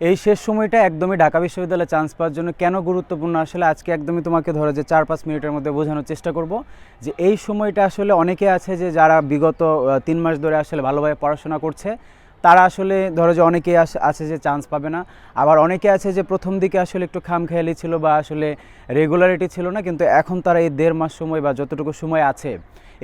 এই শেষ সময়টা একদমই ঢাকা বিশ্ববিদ্যালয়ে চান্স পাওয়ার জন্য কেন গুরুত্বপূর্ণ? আসলে আজকে একদমই তোমাকে ধরো যে চার পাঁচ মিনিটের মধ্যে বোঝানোর চেষ্টা করব যে এই সময়টা আসলে অনেকে আছে যে যারা বিগত তিন মাস ধরে আসলে ভালোভাবে পড়াশোনা করছে তারা আসলে ধরো যে অনেকে আছে যে চান্স পাবে না। আবার অনেকে আছে যে প্রথম দিকে আসলে একটু খামখেয়ালি ছিল বা আসলে রেগুলারিটি ছিল না, কিন্তু এখন তারা এই দেড় মাস সময় বা যতটুকু সময় আছে,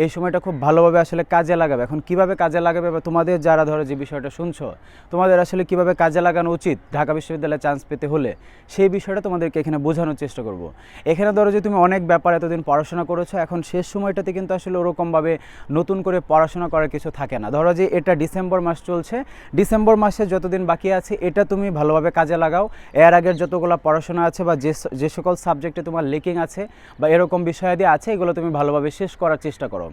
এই সময়টা খুব ভালোভাবে আসলে কাজে লাগাবে। এখন কীভাবে কাজে লাগাবে বা তোমাদের যারা ধরো যে বিষয়টা শুনছো, তোমাদের আসলে কীভাবে কাজে লাগানো উচিত ঢাকা বিশ্ববিদ্যালয়ে চান্স পেতে হলে, সেই বিষয়টা তোমাদেরকে এখানে বোঝানোর চেষ্টা করব। এখানে ধরো যে তুমি অনেক ব্যাপার এতদিন পড়াশোনা করেছ, এখন শেষ সময়টাতে কিন্তু আসলে ওরকমভাবে নতুন করে পড়াশোনা করার কিছু থাকে না। ধরো যে এটা ডিসেম্বর মাস চলছে ডিসেম্বর মাসে যতদিন বাকি আছে, এটা তুমি ভালোভাবে কাজে লাগাও। এর আগের যতগুলো পড়াশোনা আছে বা যে যে সকল সাবজেক্টে তোমার লিকিং আছে বা এরকম বিষয়াদি আছে, এগুলো তুমি ভালোভাবে শেষ করার চেষ্টা করো।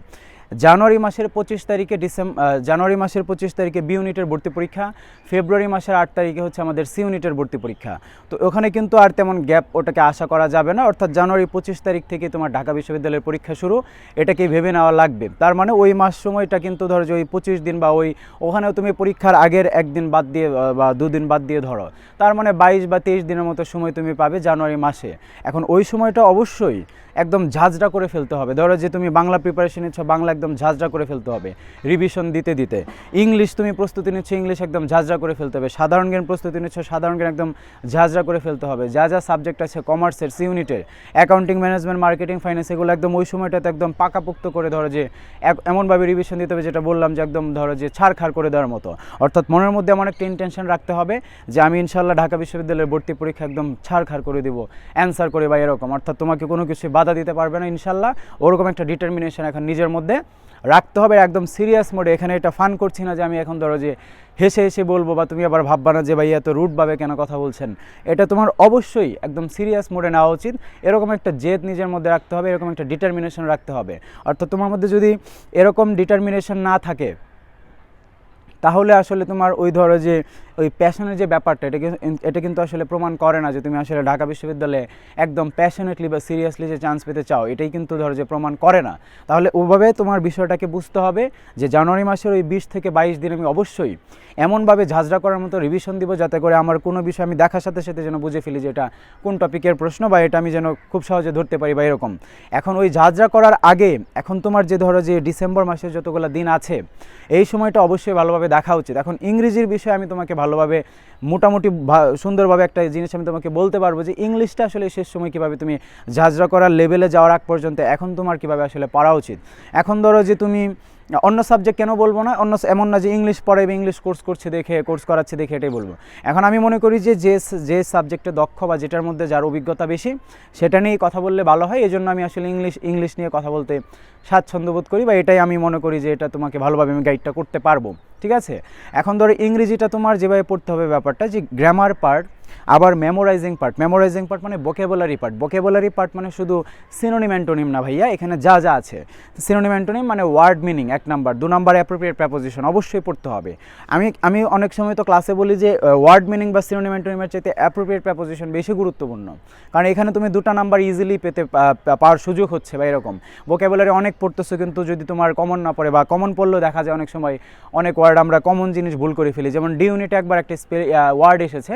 জানুয়ারি মাসের পঁচিশ তারিখে ডিসেম্বর জানুয়ারি মাসের পঁচিশ তারিখে বি ইউনিটের ভর্তি পরীক্ষা, ফেব্রুয়ারি মাসের আট তারিখে হচ্ছে আমাদের সি ইউনিটের ভর্তি পরীক্ষা। তো ওখানে কিন্তু আর তেমন গ্যাপ ওটাকে আশা করা যাবে না, অর্থাৎ জানুয়ারি পঁচিশ তারিখ থেকে তোমার ঢাকা বিশ্ববিদ্যালয়ের পরীক্ষা শুরু, এটাকে ভেবে নেওয়া লাগবে। তার মানে ওই মাস সময়টা কিন্তু ধরো যে ওই পঁচিশ দিন বা ওই ওখানেও তুমি পরীক্ষার আগের একদিন বাদ দিয়ে বা দুদিন বাদ দিয়ে ধরো। তার মানে বাইশ বা তেইশ দিনের মতো সময় তুমি পাবে জানুয়ারি মাসে। এখন ওই সময়টা অবশ্যই একদম ঝাঁঝরা করে ফেলতে হবে। ধরো যে তুমি বাংলা প্রিপারেশন নিচ্ছ, বাংলা একদম ঝাঁঝরা করে ফেলতে হবে। রিভিশন দিতে দিতে। ইংলিশ তুমি প্রস্তুতি নিচ্ছ ইংলিশ একদম ঝাঁঝরা করে ফেলতে হবে। সাধারণ জ্ঞান প্রস্তুতি নিচ্ছ, সাধারণ জ্ঞান একদম ঝাঁঝরা করে ফেলতে হবে। যা যা সাবজেক্ট আছে কমার্সের সি ইউনিটের অ্যাকাউন্টিং ম্যানেজমেন্ট মার্কেটিং ফাইন্যান্স এগুলো একদম ওই সময়টাতে একদম পাকাপোক্ত করে ধরো যে এমনভাবে রিভিশন দিতে হবে যেটা বললাম যে একদম ধরো যে ছাড়খাড় করে দেওয়ার মতো। অর্থাৎ মনের মধ্যে আমার একটা ইন্টেনশন রাখতে হবে যে আমি ইনশাল্লাহ ঢাকা বিশ্ববিদ্যালয়ের ভর্তি পরীক্ষা একদম ছাড়খাড় করে দিব। অ্যান্সার করে বা এরকম। অর্থাৎ তোমাকে কোনো কিছু বাধা দিতে পারবে না ইনশাল্লাহ ওরকম একটা ডিটারমিনেশন এখন নিজের মধ্যে রাখতে হবে একদম সিরিয়াস মোডে এখানে এটা ফান করছি না যে আমি এখন ধরো যে হেসে হেসে বলব বা তুমি আবার ভাববা না যে ভাই এত রুটভাবে কেন কথা বলছেন। এটা তোমার অবশ্যই একদম সিরিয়াস মোডে নেওয়া উচিত। এরকম একটা জেদ নিজের মধ্যে রাখতে হবে, এরকম একটা ডিটারমিনেশন রাখতে হবে। অর্থাৎ তোমার মধ্যে যদি এরকম ডিটারমিনেশন না থাকে তাহলে আসলে তোমার ওই ধরো যে, ওই প্যাশনের যে ব্যাপারটা, এটা এটা কিন্তু আসলে প্রমাণ করে না যে তুমি আসলে ঢাকা বিশ্ববিদ্যালয়ে একদম প্যাশনেটলি বা সিরিয়াসলি যে চান্স পেতে চাও, এটাই কিন্তু ধরো যে প্রমাণ করে না। তাহলে ওভাবে তোমার বিষয়টাকে বুঝতে হবে যে জানুয়ারি মাসের ওই বিশ থেকে বাইশ দিন আমি অবশ্যই এমনভাবে ঝাঁঝরা করার মতো রিভিশন দিব যাতে করে আমার কোনো বিষয় আমি দেখার সাথে সাথে যেন বুঝে ফেলি যে এটা কোন টপিকের প্রশ্ন বা এটা আমি যেন খুব সহজে ধরতে পারি বা এরকম। এখন ওই ঝাঁঝরা করার আগে, এখন তোমার যে ধরো যে ডিসেম্বর মাসের যতগুলো দিন আছে, এই সময়টা অবশ্যই ভালোভাবে দেখা উচিত। এখন ইংরেজির বিষয়ে আমি তোমাকে ভালোভাবে, মোটামুটি সুন্দরভাবে একটা জিনিস আমি তোমাকে বলতে পারব যে ইংলিশটা আসলে শেষ সময় কীভাবে তুমি ঝাঁঝরা করার লেভেলে যাওয়ার আগ পর্যন্ত এখন তোমার কীভাবে আসলে পড়া উচিত। এখন ধরো যে তুমি অন্য সাবজেক্ট কেন বলব না, অন্য এমন না যে ইংলিশ পড়ে, বা ইংলিশ কোর্স করছে, দেখে কোর্স করাচ্ছে, দেখে এটাই বলব। এখন আমি মনে করি যে যে যে সাবজেক্টে দক্ষ বা যেটার মধ্যে যার অভিজ্ঞতা বেশি, সেটা নিয়েই কথা বললে ভালো হয়। এই জন্য আমি আসলে ইংলিশ ইংলিশ নিয়ে কথা বলতে স্বাচ্ছন্দ্য বোধ করি, বা এটাই আমি মনে করি যে, এটা তোমাকে ভালোভাবে আমি গাইডটা করতে পারব। ঠিক আছে? এখন ধরো ইংরেজিটা তোমার যেভাবে পড়তে হবে ব্যাপারটা, যে গ্রামার পার্ট আবার মেমোরাইজিং পার্ট মেমোরাইজিং পার্ট মানে ভোকেবুলারি পার্ট ভোকেবুলারি পার্ট মানে শুধু সিনোনিম অ্যান্টোনিম না ভাইয়া, এখানে যা যা আছে। সিনোনিম অ্যান্টোনিম মানে ওয়ার্ড মিনিং এক নাম্বার দু নাম্বার অ্যাপ্রোপ্রিয়েট প্রেপোজিশন অবশ্যই পড়তে হবে। আমি আমি অনেক সময় তো ক্লাসে বলি যে ওয়ার্ড মিনিং বা সিনোনিম অ্যান্টোনিমের চাইতে অ্যাপ্রোপ্রিয়েট প্রেপোজিশন বেশি গুরুত্বপূর্ণ। কারণ এখানে তুমি দুটা নাম্বার ইজিলি পেতে পাওয়ার সুযোগ হচ্ছে বা এরকম। ভোকেবুলারি অনেক পড়তেছো কিন্তু যদি তোমার কমন না পড়ে বা কমন পড়লেও দেখা যায় অনেক সময় অনেক ওয়ার্ড আমরা কমন জিনিস ভুল করে ফেলি। যেমন ডি ইউনিটে একবার একটা স্পে ওয়ার্ড এসেছে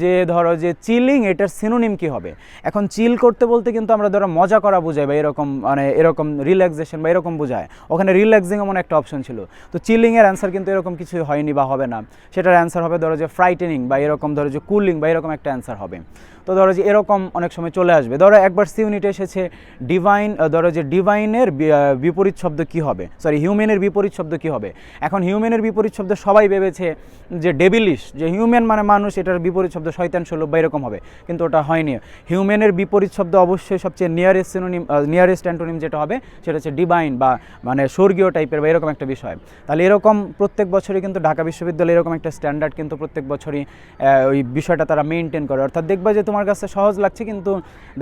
যে ধরো যে চিলিং, এটার সিনোনিম কি হবে? এখন চিল করতে বলতে কিন্তু আমরা ধরো মজা করা বোঝাই বা এরকম মানে এরকম রিল্যাক্সেশন বা এরকম বোঝায়। ওখানে রিল্যাক্সিং এমন একটা অপশন ছিল। তো চিলিংয়ের অ্যান্সার কিন্তু এরকম কিছু হয়নি বা হবে না। সেটার অ্যান্সার হবে ধরো যে ফ্রাইটেনিং বা এরকম ধরো যে কুলিং বা এরকম একটা অ্যান্সার হবে। তো ধরো যে এরকম অনেক সময় চলে আসবে। ধরো একবার সি ইউনিটে এসেছে ডিভাইন ধরো যে ডিভাইনের বিপরীত শব্দ কি হবে? সরি হিউম্যানের বিপরীত শব্দ কি হবে? এখন হিউম্যানের বিপরীত শব্দ সবাই ভেবেছে যে ডেবিলিশ যে হিউম্যান মানে মানুষ, এটার বিপরীত শব্দ শয়তান সুলভ বা এরকম হবে, কিন্তু ওটা হয়নি। হিউম্যানের বিপরীত শব্দ অবশ্যই সবচেয়ে নিয়ারেস্ট সিনোনিম নিয়ারেস্ট অ্যান্টোনিম যেটা হবে, সেটা হচ্ছে ডিভাইন বা মানে স্বর্গীয় টাইপের বা এরকম একটা বিষয়। তাহলে এরকম প্রত্যেক বছরই কিন্তু ঢাকা বিশ্ববিদ্যালয়ে এরকম একটা স্ট্যান্ডার্ড কিন্তু প্রত্যেক বছরই ওই বিষয়টা তারা মেনটেন করে। অর্থাৎ দেখবে যে তোমার কাছে সহজ লাগছে, কিন্তু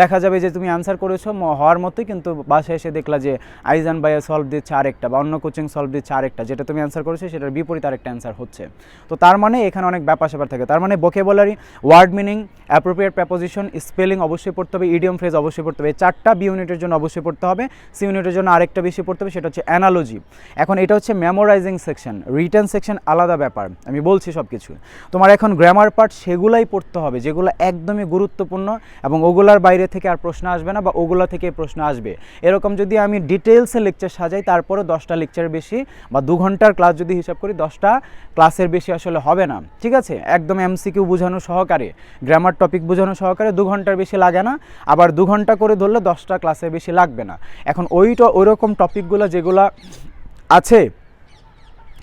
দেখা যাবে যে তুমি আনসার করেছ হওয়ার মতোই কিন্তু বাসায় এসে দেখলা যে আইজান ভাইয়া সলভ দিচ্ছে আরেকটা বা অন্য কোচিং সলভ দিচ্ছে আরেকটা, যেটা তুমি অ্যান্সার করেছ, সেটার বিপরীত আরেকটা অ্যান্সার হচ্ছে। তো তার মানে এখানে অনেক ব্যাপার স্যাপার থাকে। তার মানে vocabulary word meaning appropriate preposition spelling অবশ্যই পড়তে হবে ইডিয়ম ফ্রেজ অবশ্যই পড়তে হবে। চারটা বি ইউনিটের জন্য অবশ্যই পড়তে হবে। সি ইউনিটের জন্য আরেকটা বেশি পড়তে হবে, সেটা হচ্ছে অ্যানালজি এখন এটা হচ্ছে মেমোরাইজিং সেকশন রিটার্ন সেকশন আলাদা ব্যাপার। আমি বলছি সব কিছু তোমার এখন গ্রামার পার্ট সেগুলাই পড়তে হবে, যেগুলো একদমই গুরুত্বপূর্ণ এবং ওগুলার বাইরে থেকে আর প্রশ্ন আসবে না বা ওগুলা থেকে প্রশ্ন আসবে। এরকম যদি আমি ডিটেলসে লেকচার সাজাই, তারপরে দশটা লেকচার বেশি বা দু ঘণ্টার ক্লাস যদি হিসাব করি, দশটা ক্লাসের বেশি আসলে হবে না। ঠিক আছে? একদম এমসিকিউ বোঝানো সহকারে। গ্রামার টপিক বোঝানো সহকারে দু ঘণ্টার বেশি লাগে না, আবার দু ঘণ্টা করে ধরলে দশটা ক্লাসে বেশি লাগবে না। এখন ওইটা ওইরকম টপিকগুলো যেগুলো আছে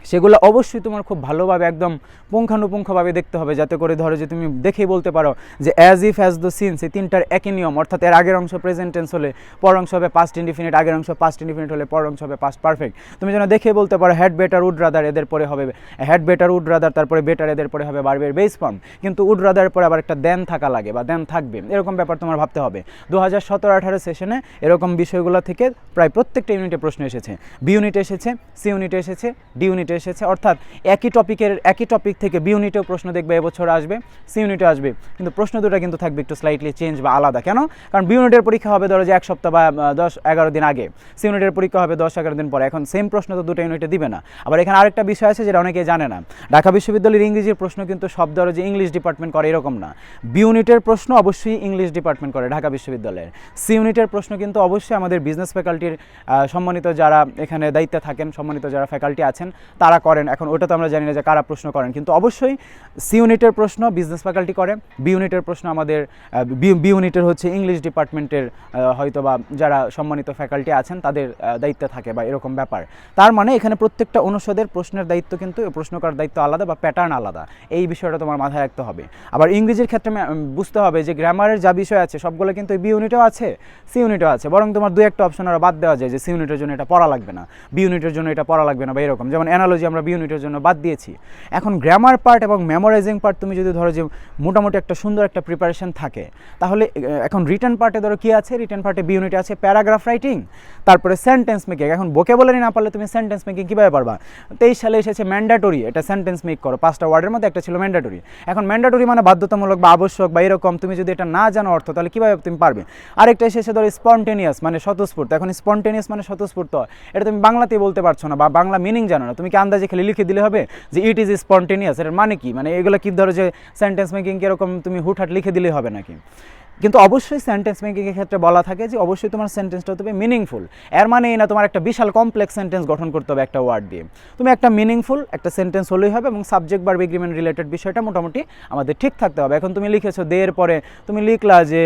সেগুলো অবশ্যই তোমার খুব ভালোভাবে একদম পুঙ্খানুপুঙ্খভাবে দেখতে হবে, যাতে করে ধরো যে তুমি দেখেই বলতে পারো যে as if as the since এই তিনটার একই নিয়ম, অর্থাৎ এর আগের অংশ প্রেজেন্ট টেন্স হলে পর অংশ হবে পাস্ট ইনডিফিনিট আগের অংশ পাস্ট ইনডিফিনিট হলে পর অংশ হবে পাস্ট পারফেক্ট তুমি যেন দেখে বলতে পারো হ্যাড বেটার উড রাদার এদের পরে হবে হ্যাড বেটার উড রাদার তারপরে বেটার এদের পরে হবে বারবের বেস ফর্ম কিন্তু উড রাদার পরে আবার একটা দেন থাকা লাগে বা দেন থাকবে, এরকম ব্যাপার তোমার ভাবতে হবে। দু হাজার সতেরো, আঠারো সেশনে এরকম বিষয়গুলো থেকে প্রায় প্রত্যেকটা ইউনিটে প্রশ্ন এসেছে। বি ইউনিট এসেছে সি ইউনিট এসেছে ডি ইউনিটে এসেছে। অর্থাৎ একই টপিকের একই টপিক থেকে বি ইউনিটেও প্রশ্ন দেখবে, এবছর আসবে সি ইউনিটে আসবে। কিন্তু প্রশ্ন দুটো কিন্তু থাকবে একটু স্লাইটলি চেঞ্জ বা আলাদা। কেন? কারণ বি ইউনিটের পরীক্ষা হবে ধরো যে এক সপ্তাহ বা দশ, এগারো দিন আগে। সি ইউনিটের পরীক্ষা হবে দশ, এগারো দিন পরে। এখন সেম প্রশ্ন তো দুটো ইউনিটে দিবে না। আবার এখানে আরেকটা বিষয় আছে যেটা অনেকে জানে না। ঢাকা বিশ্ববিদ্যালয়ের ইংরেজির প্রশ্ন কিন্তু সব ধরো যে ইংলিশ ডিপার্টমেন্ট করে এরকম না। বি ইউনিটের প্রশ্ন অবশ্যই ইংলিশ ডিপার্টমেন্ট করে ঢাকা বিশ্ববিদ্যালয়ের। সি ইউনিটের প্রশ্ন কিন্তু অবশ্যই আমাদের বিজনেস ফ্যাকাল্টির সম্মানিত যারা এখানে দায়িত্বে থাকেন, সম্মানিত যারা ফ্যাকাল্টি আছেন তারা করেন। এখন ওটা তো আমরা জানি না যে কারা প্রশ্ন করেন। কিন্তু অবশ্যই সি ইউনিটের প্রশ্ন বিজনেস ফ্যাকাল্টি করে। বি ইউনিটের প্রশ্ন আমাদের বি ইউনিটের হচ্ছে ইংলিশ ডিপার্টমেন্টের হয়তো বা যারা সম্মানিত ফ্যাকাল্টি আছেন, তাদের দায়িত্বে থাকে বা এরকম ব্যাপার। তার মানে এখানে প্রত্যেকটা অনুষদের প্রশ্নের দায়িত্ব কিন্তু প্রশ্ন করার দায়িত্ব আলাদা বা প্যাটার্ন আলাদা। এই বিষয়টা তোমার মাথায় রাখতে হবে। আবার ইংরেজির ক্ষেত্রে বুঝতে হবে যে গ্রামারের যা বিষয় আছে, সবগুলো কিন্তু বি ইউনিটেও আছে সি ইউনিটেও আছে। বরং তোমার দু একটা অপশন আরও বাদ দেওয়া যায় যে সি ইউনিটের জন্য এটা পড়া লাগবে না বি ইউনিটের জন্য এটা পড়া লাগবে না বা এরকম। যেমন অ্যানালজি আমরা বি ইউনিটের জন্য বাদ দিয়েছি। এখন গ্রামার পার্ট এবং মেমোরাইজিং পার্ট তুমি যদি ধরো যে মোটামুটি একটা সুন্দর একটা প্রিপারেশন থাকে, তাহলে এখন রিটার্ন পার্টে ধরো কী আছে? রিটার্ন পার্টে বি ইউনিটে আছে প্যারাগ্রাফ রাইটিং তারপরে সেন্টেন্স মেকিং এখন ভোকেবুলারি না পারলে তুমি সেন্টেন্স মেকিং কীভাবে পারবা? তেইশ সালে এসেছে ম্যান্ডাটরি এটা সেন্টেন্স মেক করো। পাঁচটা ওয়ার্ডের মধ্যে একটা ছিল ম্যান্ডাটরি এখন ম্যান্ডাটরি মানে বাধ্যতামূলক বা আবশ্যক বা এরকম, তুমি যদি এটা না জানো অর্থ, তাহলে কীভাবে তুমি পারবে? আরেকটা এসেছে ধরো স্পন্টেনিয়াস মানে স্বতঃস্ফূর্ত। এখন স্পন্টেনিয়াস মানে স্বতঃস্ফূর্ত। এটা তুমি বাংলাতেই বলতে পারছ না বা বাংলা মিনিং জানো না। তুমি কি আন্দাজে খেলে লিখে দিলে হবে যে ইট ইজ স্পন্টেনিয়াস এর মানে কি? মানে এগুলো কি ধরো যে সেন্টেন্স মেকিং এরকম তুমি হুটহাট লিখে দিলেই হবে নাকি? কিন্তু অবশ্যই সেন্টেন্স মেকিংয়ের ক্ষেত্রে বলা থাকে যে অবশ্যই তোমার সেন্টেন্সটা হবে মিনিংফুল এর মানে এই না তোমার একটা বিশাল কমপ্লেক্স সেন্টেন্স গঠন করতে হবে একটা ওয়ার্ড দিয়ে। তুমি একটা মিনিংফুল একটা সেন্টেন্স হলেই হবে এবং সাবজেক্ট বার এগ্রিমেন্ট রিলেটেড বিষয়টা মোটামুটি আমাদের ঠিক থাকতে হবে। এখন তুমি লিখেছো দের পরে তুমি লিখলা যে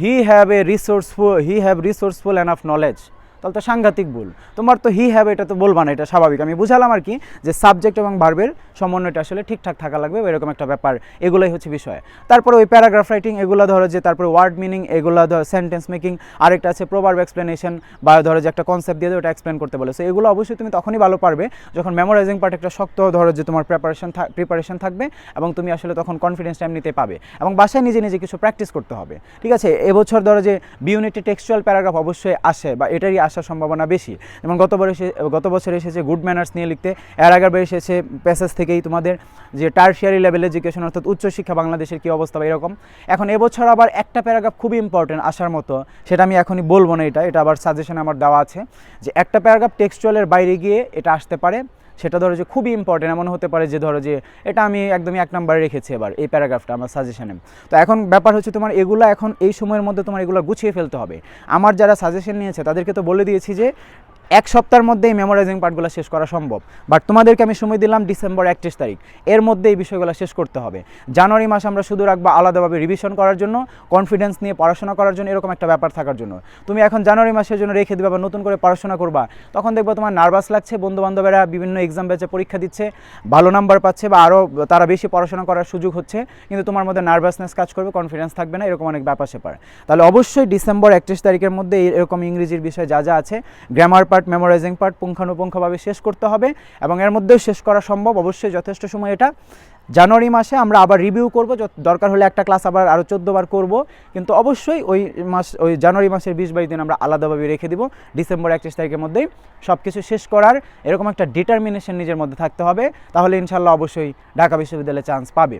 he have a resourceful he have resourceful and of knowledge তাহলে তো সাংঘাতিক ভুল। তোমার তো হি হ্যাভ এটা তো বলবা না, এটা স্বাভাবিক। আমি বুঝালাম আর কি যে সাবজেক্ট এবং ভার্বের সমন্বয়টা আসলে ঠিকঠাক থাকা লাগবে এরকম একটা ব্যাপার। এগুলোই হচ্ছে বিষয়। তারপরে ওই প্যারাগ্রাফ রাইটিং এগুলো ধরো যে তারপরে ওয়ার্ড মিনিং এগুলো ধরো সেন্টেন্স মেকিং আরেকটা আছে প্রোভার্ব এক্সপ্লেনেশন বা ধরো যে একটা কনসেপ্ট দিয়ে ওটা এক্সপ্লেন করতে বলে। সো এগুলো অবশ্যই তুমি তখনই ভালো পারবে যখন মেমোরাইজিং পার্ট একটা শক্ত ধরো যে তোমার প্রিপারেশন প্রিপারেশন থাকবে, এবং তুমি আসলে তখন কনফিডেন্স টাইম নিতে পাবে। এবং বাসায় নিজে নিজে কিছু প্র্যাকটিস করতে হবে। ঠিক আছে? এবছর ধরো যে বিউনিটি টেক্সচুয়াল প্যারাগ্রাফ অবশ্যই আসে, বা এটারই আসার সম্ভাবনা বেশি। এবং গতবার এসে, গত বছর এসেছে গুড ম্যানার্স নিয়ে লিখতে। এর আগের বার এসেছে প্যাসেজ থেকেই তোমাদের যে টার্সিয়ারি লেভেল এডুকেশন অর্থাৎ উচ্চশিক্ষা বাংলাদেশের কী অবস্থা বা এরকম। এখন এবছর আবার একটা প্যারাগ্রাফ খুবই ইম্পর্টেন্ট আসার মতো, সেটা আমি এখনই বলব না এটা এটা আবার সাজেশন আমার দেওয়া আছে, যে একটা প্যারাগ্রাফ টেক্সচুয়ালের বাইরে গিয়ে এটা আসতে পারে। সেটা ধরো যে খুবই ইম্পর্টেন্ট এমন হতে পারে যে ধরো যে এটা আমি একদমই এক নম্বরে রেখেছি এবার এই প্যারাগ্রাফটা আমার সাজেশনে তো এখন ব্যাপার হচ্ছে তোমার এগুলো এখন এই সময়ের মধ্যে তোমার এগুলো গুছিয়ে ফেলতে হবে। আমার যারা সাজেশন নিয়েছে তাদেরকে তো বলে দিয়েছি যে এক সপ্তাহের মধ্যেই মেমোরাইজিং পার্টগুলো শেষ করা সম্ভব। বাট তোমাদেরকে আমি সময় দিলাম ডিসেম্বর একত্রিশ তারিখ। এর মধ্যে এই বিষয়গুলো শেষ করতে হবে। জানুয়ারি মাস আমরা শুধু রাখব আলাদাভাবে রিভিশন করার জন্য কনফিডেন্স নিয়ে পড়াশোনা করার জন্য, এরকম একটা ব্যাপার থাকার জন্য। তুমি এখন জানুয়ারি মাসের জন্য রেখে দিবে বা নতুন করে পড়াশোনা করবা, তখন দেখব তোমার নার্ভাস লাগছে বন্ধু বান্ধবেরা বিভিন্ন এক্সাম ব্যাচে পরীক্ষা দিচ্ছে, ভালো নাম্বার পাচ্ছে বা আরও তারা বেশি পড়াশোনা করার সুযোগ হচ্ছে, কিন্তু তোমার মধ্যে নার্ভাসনেস কাজ করবে কনফিডেন্স থাকবে না, এরকম অনেক ব্যাপার স্যাপার তাহলে অবশ্যই ডিসেম্বর একত্রিশ তারিখের মধ্যে এরকম ইংরেজির বিষয়ে যা যা আছে গ্রামার পার্ট মেমোরাইজিং পার্ট পুঙ্খানুপুঙ্খভাবে শেষ করতে হবে এবং এর মধ্যেও শেষ করা সম্ভব, অবশ্যই যথেষ্ট সময় এটা। জানুয়ারি মাসে আমরা আবার রিভিউ করব দরকার হলে একটা ক্লাস আবার আরও চোদ্দ বার করব। কিন্তু অবশ্যই ওই মাস, ওই জানুয়ারি মাসের বিশ বাইশ দিন আমরা আলাদাভাবে রেখে দিব, ডিসেম্বর একত্রিশ তারিখের মধ্যেই সব কিছু শেষ করার, এরকম একটা ডিটারমিনেশন নিজের মধ্যে থাকতে হবে। তাহলে ইনশাল্লাহ অবশ্যই ঢাকা বিশ্ববিদ্যালয়ে চান্স পাবে।